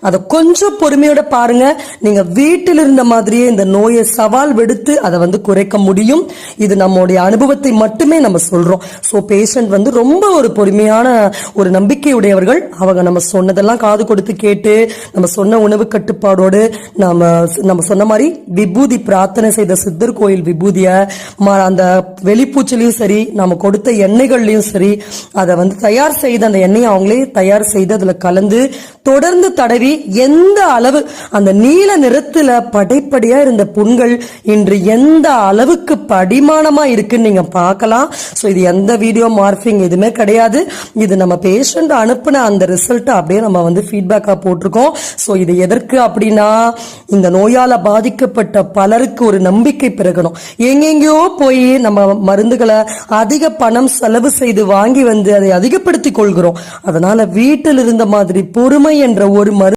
அதை கொஞ்சம் பொறுமையோட பாருங்க. நீங்க வீட்டில் இருந்த மாதிரியே இந்த நோயை சவால் விடுத்து அதை வந்து குறைக்க முடியும். இது நம்மளுடைய அனுபவத்தை மட்டுமே நம்ம சொல்றோம். ஸோ பேஷண்ட் வந்து ரொம்ப ஒரு பொறுமையான ஒரு நம்பிக்கையுடையவர்கள். அவங்க நம்ம சொன்னதெல்லாம் காது கொடுத்து கேட்டு நம்ம சொன்ன உணவு கட்டுப்பாடோடு நம்ம நம்ம சொன்ன மாதிரி விபூதி பிரார்த்தனை செய்த சித்தர் கோயில் விபூதிய ம- அந்த வெளிப்பூச்சிலையும் சரி நம்ம கொடுத்த எண்ணெய்கள்லையும் சரி அதை வந்து தயார் செய்த அந்த எண்ணெயை அவங்களே தயார் செய்து அதில் கலந்து தொடர்ந்து தடவி மாதிரி எந்த அளவு அந்த நீல நிறத்துல படைப்படியா இருந்த புண்கள் இன்று எந்த அளவுக்கு படிமானமா இருக்குன்னு நீங்க பார்க்கலாம். ஸோ இது எந்த வீடியோ மார்பிங் எதுவுமே கிடையாது. இது நம்ம பேஷண்ட் அனுப்புன அந்த ரிசல்ட் அப்படியே நம்ம வந்து ஃபீட்பேக்கா போட்டிருக்கோம். ஸோ இது எதற்கு அப்படின்னா இந்த நோயால பாதிக்கப்பட்ட பலருக்கு ஒரு நம்பிக்கை பிறகணும் எங்கெங்கேயோ போய் நம்ம மருந்துகளை அதிக பணம் செலவு செய்து வாங்கி வந்து அதை அதிகப்படுத்திக் கொள்கிறோம். அதனால வீட்டில் இருந்த மாதிரி பொறுமை என்ற ஒரு மரு